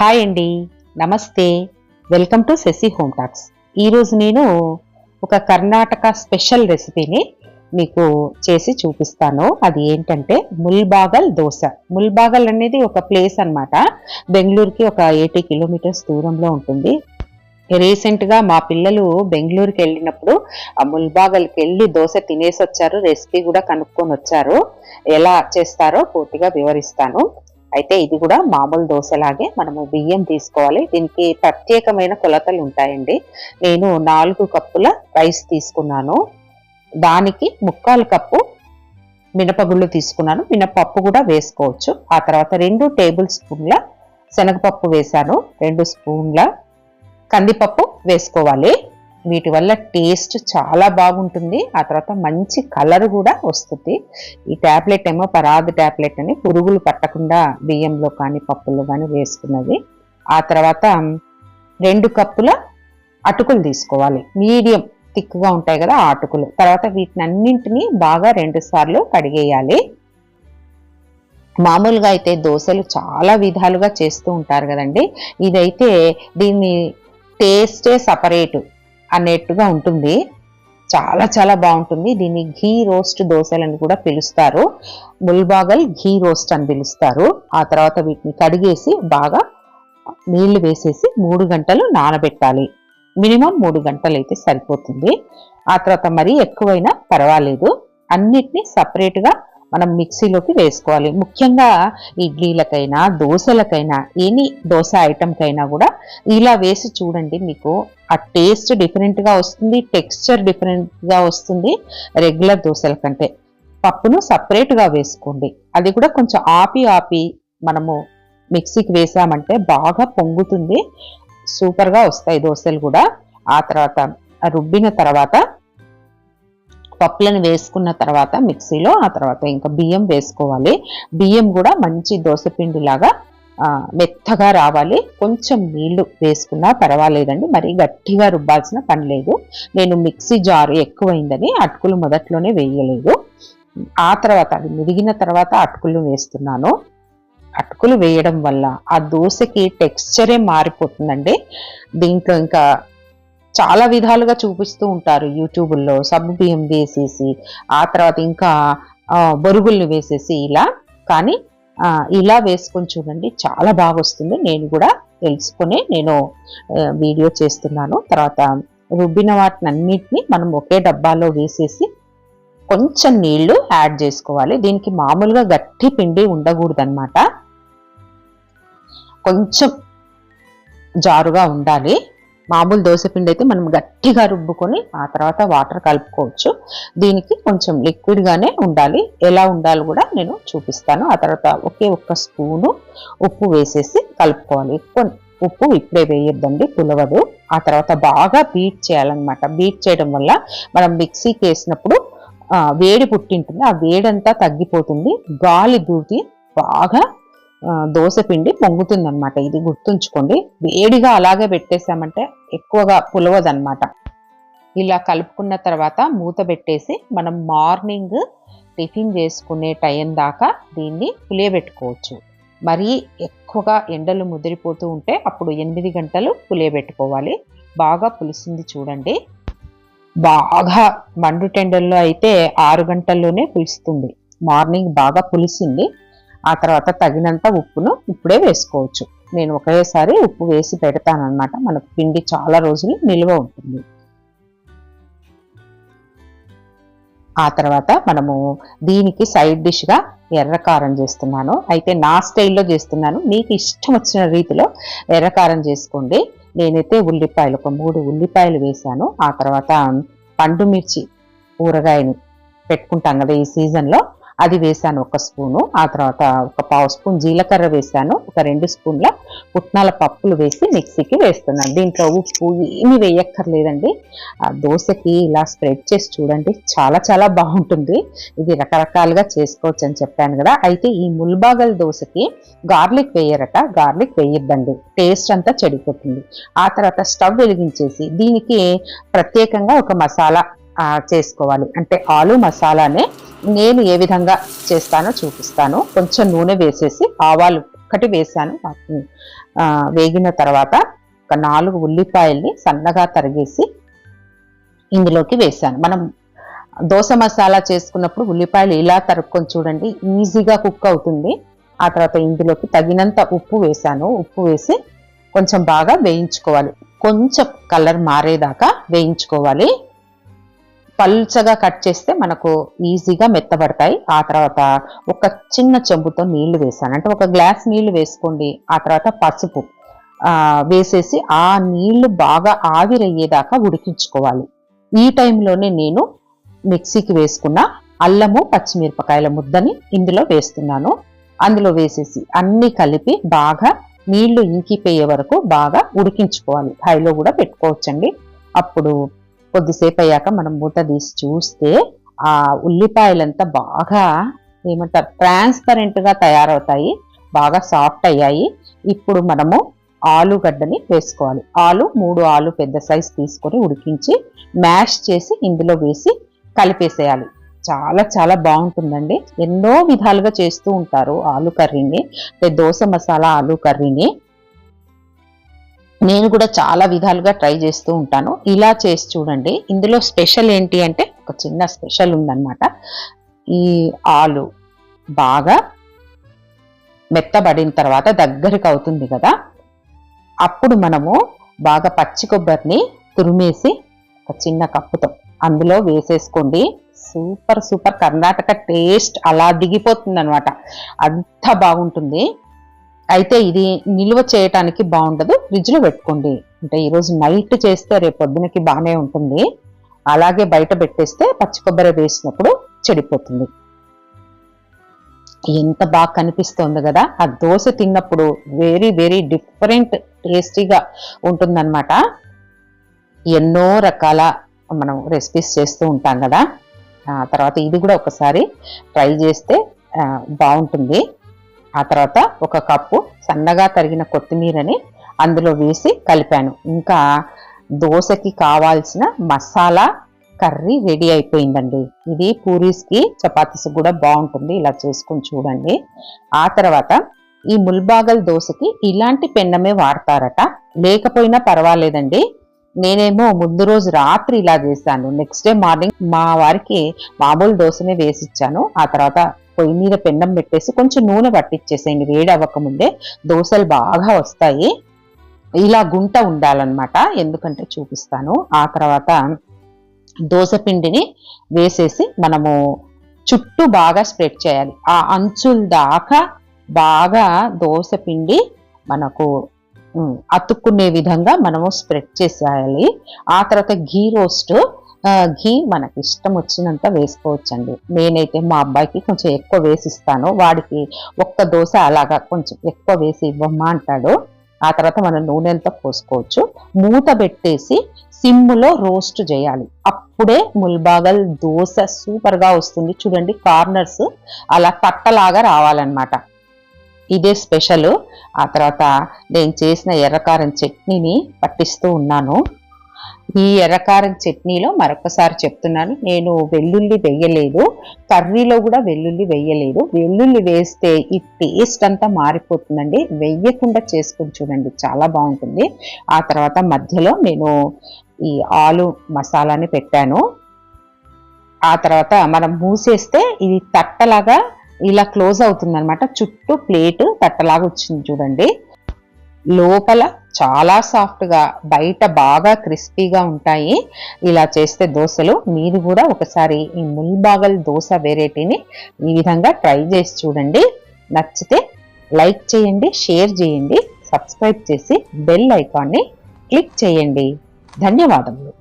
Hi అండి నమస్తే welcome to Sashi home talks ఈరోజు నేను ఒక కర్ణాటక స్పెషల్ రెసిపీని మీకు చేసి చూపిస్తాను. అది ఏంటంటే ముల్బాగల్ దోశ. ముల్బాగల్ అనేది ఒక ప్లేస్ అన్నమాట. బెంగళూరుకి ఒక ఎయిటీ కిలోమీటర్స్ దూరంలో ఉంటుంది. రీసెంట్గా మా పిల్లలు బెంగళూరుకి వెళ్ళినప్పుడు ఆ ముల్బాగల్కి వెళ్ళి దోశ తినేసి వచ్చారు రెసిపీ కూడా కనుక్కొని వచ్చారు. ఎలా చేస్తారో పూర్తిగా వివరిస్తాను. అయితే ఇది కూడా మామూలు దోశలాగే మనము బియ్యం తీసుకోవాలి. దీనికి ప్రత్యేకమైన కొలతలు ఉంటాయండి. నేను నాలుగు కప్పుల రైస్ తీసుకున్నాను. దానికి ముక్కాలు కప్పు మినపగుళ్ళు తీసుకున్నాను. మినపప్పు కూడా వేసుకోవచ్చు. ఆ తర్వాత రెండు టేబుల్ స్పూన్ల శనగపప్పు వేశాను. రెండు స్పూన్ల కందిపప్పు వేసుకోవాలి. వీటి వల్ల టేస్ట్ చాలా బాగుంటుంది. ఆ తర్వాత మంచి కలర్ కూడా వస్తుంది. ఈ ట్యాబ్లెట్ ఏమో పరాదు ట్యాబ్లెట్ అని పురుగులు పట్టకుండా బియ్యంలో కానీ పప్పుల్లో కానీ వేసుకున్నది. ఆ తర్వాత రెండు కప్పుల అటుకులు తీసుకోవాలి. మీడియం థిక్గా ఉంటాయి కదా ఆ అటుకులు. తర్వాత వీటిని అన్నింటినీ బాగా రెండు సార్లు కడిగేయాలి. మామూలుగా అయితే దోశలు చాలా విధాలుగా చేస్తూ ఉంటారు కదండి. ఇదైతే దీన్ని టేస్టే సపరేటు. అన్నట్టుగా ఉంటుంది. చాలా చాలా బాగుంటుంది. దీన్ని ఘీ రోస్ట్ దోశలని కూడా పిలుస్తారు. ముల్బాగల్ ఘీ రోస్ట్ అని పిలుస్తారు. ఆ తర్వాత వీటిని కడిగేసి బాగా నీళ్ళు వేసేసి మూడు గంటలు నానబెట్టాలి. మినిమం మూడు గంటలు అయితే సరిపోతుంది. ఆ తర్వాత మరీ ఎక్కువైనా పర్వాలేదు. అన్నిటినీ సపరేట్గా మనం మిక్సీలోకి వేసుకోవాలి. ముఖ్యంగా ఇడ్లీలకైనా దోశలకైనా ఎనీ దోశ ఐటెంకైనా కూడా ఇలా వేసి చూడండి మీకు. ఆ టేస్ట్ డిఫరెంట్గా వస్తుంది టెక్స్చర్ డిఫరెంట్గా వస్తుంది రెగ్యులర్ దోశల కంటే. పప్పును సపరేట్గా వేసుకోండి. అది కూడా కొంచెం ఆపి ఆపి మనము మిక్సీకి వేసామంటే బాగా పొంగుతుంది. సూపర్గా వస్తాయి దోశలు కూడా. ఆ తర్వాత రుబ్బిన తర్వాత పప్పులను వేసుకున్న తర్వాత మిక్సీలో ఆ తర్వాత ఇంకా బియ్యం వేసుకోవాలి. బియ్యం కూడా మంచి దోశపిండిలాగా మెత్తగా రావాలి. కొంచెం నీళ్ళు వేసుకున్నా పర్వాలేదండి. మరి గట్టిగా రుబ్బాల్సిన పని లేదు. నేను మిక్సీ జారు ఎక్కువైందని అటుకులు మొదట్లోనే వేయలేదు. ఆ తర్వాత అది మిదిగిన తర్వాత అటుకులు వేస్తున్నాను. అటుకులు వేయడం వల్ల ఆ దోశకి టెక్స్చరే మారిపోతుందండి. దీంట్లో ఇంకా చాలా విధాలుగా చూపిస్తూ ఉంటారు యూట్యూబుల్లో సబ్బు బియ్యం వేసేసి ఆ తర్వాత ఇంకా బొరుగుల్ని వేసేసి ఇలా. కానీ ఇలా వేసుకొని చూడండి చాలా బాగా వస్తుంది నేను కూడా తెలుసుకొని నేను వీడియో చేస్తున్నాను. తర్వాత రుబ్బిన వాటిని అన్నిటిని మనం ఒకే డబ్బాలో వేసేసి కొంచెం నీళ్ళు యాడ్ చేసుకోవాలి. దీనికి మామూలుగా గట్టి పిండి ఉండకూడదన్నమాట. కొంచెం జారుగా ఉండాలి. మామూలు దోశపిండి అయితే మనం గట్టిగా రుబ్బుకొని ఆ తర్వాత వాటర్ కలుపుకోవచ్చు. దీనికి కొంచెం లిక్విడ్గానే ఉండాలి. ఎలా ఉండాలి కూడా నేను చూపిస్తాను. ఆ తర్వాత ఒకే ఒక్క స్పూను ఉప్పు వేసేసి కలుపుకోవాలి. ఎక్కువ ఉప్పు ఇప్పుడే వేయొద్దండి పులవదు. ఆ తర్వాత బాగా బీట్ చేయాలన్నమాట. బీట్ చేయడం వల్ల మనం మిక్సీకి వేసినప్పుడు వేడి పుట్టింటుంది. ఆ వేడంతా తగ్గిపోతుంది. గాలి దూకి బాగా దోశ పిండి పొంగుతుంది అనమాట ఇది గుర్తుంచుకోండి. వేడిగా అలాగే పెట్టేసామంటే ఎక్కువగా పులవదనమాట ఇలా కలుపుకున్న తర్వాత మూత పెట్టేసి మనం మార్నింగ్ టిఫిన్ చేసుకునే టైం దాకా దీన్ని పులియబెట్టుకోవచ్చు. మరీ ఎక్కువగా ఎండలు ముదిరిపోతూ ఉంటే అప్పుడు ఎనిమిది గంటలు పులియబెట్టుకోవాలి. బాగా పులిసింది చూడండి. బాగా మండుటెండల్లో అయితే ఆరు గంటల్లోనే పులుస్తుంది. మార్నింగ్ బాగా పులిసింది. ఆ తర్వాత తగినంత ఉప్పును ఇప్పుడే వేసుకోవచ్చు. నేను ఒకేసారి ఉప్పు వేసి పెడతానమాట మనకు పిండి చాలా రోజులు నిల్వ ఉంటుంది. ఆ తర్వాత మనము దీనికి సైడ్ డిష్గా ఎర్రకారం చేస్తున్నాను. అయితే నా స్టైల్లో చేస్తున్నాను. మీకు ఇష్టం వచ్చిన రీతిలో ఎర్రకారం చేసుకోండి. నేనైతే ఉల్లిపాయలు ఒక మూడు ఉల్లిపాయలు వేశాను. ఆ తర్వాత పండు మిర్చి ఊరగాయని పెట్టుకుంటాం కదా ఈ సీజన్లో. అది వేసాను ఒక స్పూను ఆ తర్వాత ఒక పావు స్పూన్ జీలకర్ర వేసాను ఒక రెండు స్పూన్ల పుట్నాల పప్పులు వేసి మిక్సీకి వేస్తున్నాను. దీంట్లో ఉప్పు ఏమి వేయక్కర్లేదండి. ఆ దోశకి ఇలా స్ప్రెడ్ చేసి చూడండి చాలా చాలా బాగుంటుంది. ఇది రకరకాలుగా చేసుకోవచ్చు అని చెప్పాను కదా. అయితే ఈ ముల్బాగల్ దోశకి గార్లిక్ వేయరట గార్లిక్ వేయద్దండి. టేస్ట్ అంతా చెడిపోతుంది. ఆ తర్వాత స్టవ్ వెలిగించేసి దీనికి ప్రత్యేకంగా ఒక మసాలా చేసుకోవాలి. అంటే ఆలు మసాలానే నేను ఏ విధంగా చేస్తానో చూపిస్తాను. కొంచెం నూనె వేసేసి ఆవాలు ఒక్కటి వేసాను వాటిని వేగిన తర్వాత ఒక నాలుగు ఉల్లిపాయల్ని సన్నగా తరిగేసి ఇందులోకి వేసాను మనం దోస మసాలా చేసుకున్నప్పుడు ఉల్లిపాయలు ఇలా తరుక్కొని చూడండి ఈజీగా కుక్ అవుతుంది. ఆ తర్వాత ఇందులోకి తగినంత ఉప్పు వేసాను ఉప్పు వేసి కొంచెం బాగా వేయించుకోవాలి. కొంచెం కలర్ మారేదాకా వేయించుకోవాలి. పల్చగా కట్ చేస్తే మనకు ఈజీగా మెత్తబడతాయి. ఆ తర్వాత ఒక చిన్న చెంబుతో నీళ్ళు వేసాను అంటే ఒక గ్లాస్ నీళ్ళు వేసుకోండి. ఆ తర్వాత పసుపు. వేసేసి ఆ నీళ్ళు బాగా ఆవిరయ్యేదాకా ఉడికించుకోవాలి. ఈ టైంలోనే నేను మిక్సీకి వేసుకున్న అల్లము పచ్చిమిరపకాయల ముద్దని ఇందులో వేస్తున్నాను. అందులో వేసేసి అన్ని కలిపి బాగా నీళ్ళు ఇంకిపోయే వరకు బాగా ఉడికించుకోవాలి. హైలో కూడా పెట్టుకోవచ్చండి. అప్పుడు కొద్దిసేపు అయ్యాక మనం మూత తీసి చూస్తే ఆ ఉల్లిపాయలంతా బాగా ఏమంటారు ట్రాన్స్పరెంట్గా తయారవుతాయి బాగా సాఫ్ట్ అయ్యాయి. ఇప్పుడు మనము ఆలుగడ్డని వేసుకోవాలి. ఆలు మూడు ఆలు పెద్ద సైజ్ తీసుకొని ఉడికించి మ్యాష్ చేసి ఇందులో వేసి కలిపేసేయాలి. చాలా చాలా బాగుంటుందండి. ఎన్నో విధాలుగా చేస్తూ ఉంటారు ఆలు కర్రీని. అంటే దోస మసాలా ఆలు కర్రీని. నేను కూడా చాలా విధాలుగా ట్రై చేస్తూ ఉంటాను. ఇలా చేసి చూడండి. ఇందులో స్పెషల్ ఏంటి అంటే ఒక చిన్న స్పెషల్ ఉందన్నమాట. ఈ ఆలు బాగా మెత్తబడిన తర్వాత దగ్గరికి అవుతుంది కదా. అప్పుడు మనము బాగా పచ్చి కొబ్బరిని తురిమేసి ఒక చిన్న కప్పుతో అందులో వేసేసుకోండి. సూపర్ సూపర్ కర్ణాటక టేస్ట్ అలా దిగిపోతుంది అనమాట అంత బాగుంటుంది. అయితే ఇది నిల్వ చేయటానికి బాగుండదు. ఫ్రిడ్జ్లో పెట్టుకోండి. అంటే ఈరోజు నైట్ చేస్తే రేపు పొద్దునకి బాగానే ఉంటుంది. అలాగే బయట పెట్టేస్తే పచ్చి కొబ్బరి వేసినప్పుడు చెడిపోతుంది. ఎంత బాగా కనిపిస్తోంది కదా. ఆ దోశ తిన్నప్పుడు వెరీ వెరీ డిఫరెంట్ టేస్టీగా ఉంటుందన్నమాట. ఎన్నో రకాల మనం రెసిపీస్ చేస్తూ ఉంటాం కదా. తర్వాత ఇది కూడా ఒకసారి ట్రై చేస్తే బాగుంటుంది. ఆ తర్వాత ఒక కప్పు సన్నగా తరిగిన కొత్తిమీరని అందులో వేసి కలిపాను. ఇంకా దోశకి కావాల్సిన మసాలా కర్రీ రెడీ అయిపోయిందండి. ఇది పూరీస్కి చపాతీస్ కూడా బాగుంటుంది. ఇలా చేసుకొని చూడండి. ఆ తర్వాత ఈ ముల్బాగల్ దోశకి ఇలాంటి పెన్నమే వాడతారట. లేకపోయినా పర్వాలేదండి. నేనేమో ముందు రోజు రాత్రి ఇలా చేశాను. నెక్స్ట్ డే మార్నింగ్ మా వారికి మామూలు దోశనే వేసిచ్చాను ఆ తర్వాత పొయ్యి మీద పెండం పెట్టేసి కొంచెం నూనె పట్టించేసేయండి వేడి అవ్వకముందే దోశలు బాగా వస్తాయి. ఇలా గుంట ఉండాలన్నమాట. ఎందుకంటే చూపిస్తాను. ఆ తర్వాత దోశ పిండిని వేసేసి మనము చుట్టూ బాగా స్ప్రెడ్ చేయాలి. ఆ అంచుల దాకా బాగా దోశ పిండి మనకు అతుక్కునే విధంగా మనము స్ప్రెడ్ చేసేయాలి. ఆ తర్వాత ఘీ రోస్ట్ ఘీ మనకి ఇష్టం వచ్చినంత వేసుకోవచ్చండి. నేనైతే మా అబ్బాయికి కొంచెం ఎక్కువ వేసి ఇస్తాను వాడికి ఒక్క దోశ అలాగా కొంచెం ఎక్కువ వేసి ఇవ్వమ్మా అంటాడు. ఆ తర్వాత మనం నూనె అంతా పోసుకోవచ్చు. మూత పెట్టేసి సిమ్ములో రోస్ట్ చేయాలి. అప్పుడే ముల్బాగల్ దోశ సూపర్గా వస్తుంది. చూడండి కార్నర్స్ అలా తట్టలాగా రావాలన్నమాట. ఇదే స్పెషల్. ఆ తర్వాత నేను చేసిన ఎర్రకారం చట్నీని పట్టిస్తూ ఉన్నాను. ఈ ఎర్రకారం చట్నీలో మరొకసారి చెప్తున్నాను. నేను వెల్లుల్లి వేయలేదు. కర్రీలో కూడా వెల్లుల్లి వేయలేదు. వెల్లుల్లి వేస్తే ఈ టేస్ట్ అంతా మారిపోతుందండి. వెయ్యకుండా చేసుకుని చూడండి. చాలా బాగుంటుంది. ఆ తర్వాత మధ్యలో నేను ఈ ఆలు మసాలాని పెట్టాను. ఆ తర్వాత మనం మూసేస్తే ఇది తట్టలాగా ఇలా క్లోజ్ అవుతుంది అనమాట చుట్టూ ప్లేట్ తట్టలాగా వచ్చింది చూడండి. లోపల చాలా సాఫ్ట్గా బయట బాగా క్రిస్పీగా ఉంటాయి. ఇలా చేస్తే దోశలు మీరు కూడా ఒకసారి ఈ ముల్బాగల్ దోశ వెరైటీని ఈ విధంగా ట్రై చేసి చూడండి. నచ్చితే లైక్ చేయండి షేర్ చేయండి సబ్స్క్రైబ్ చేసి బెల్ ఐకాన్ని క్లిక్ చేయండి. ధన్యవాదములు.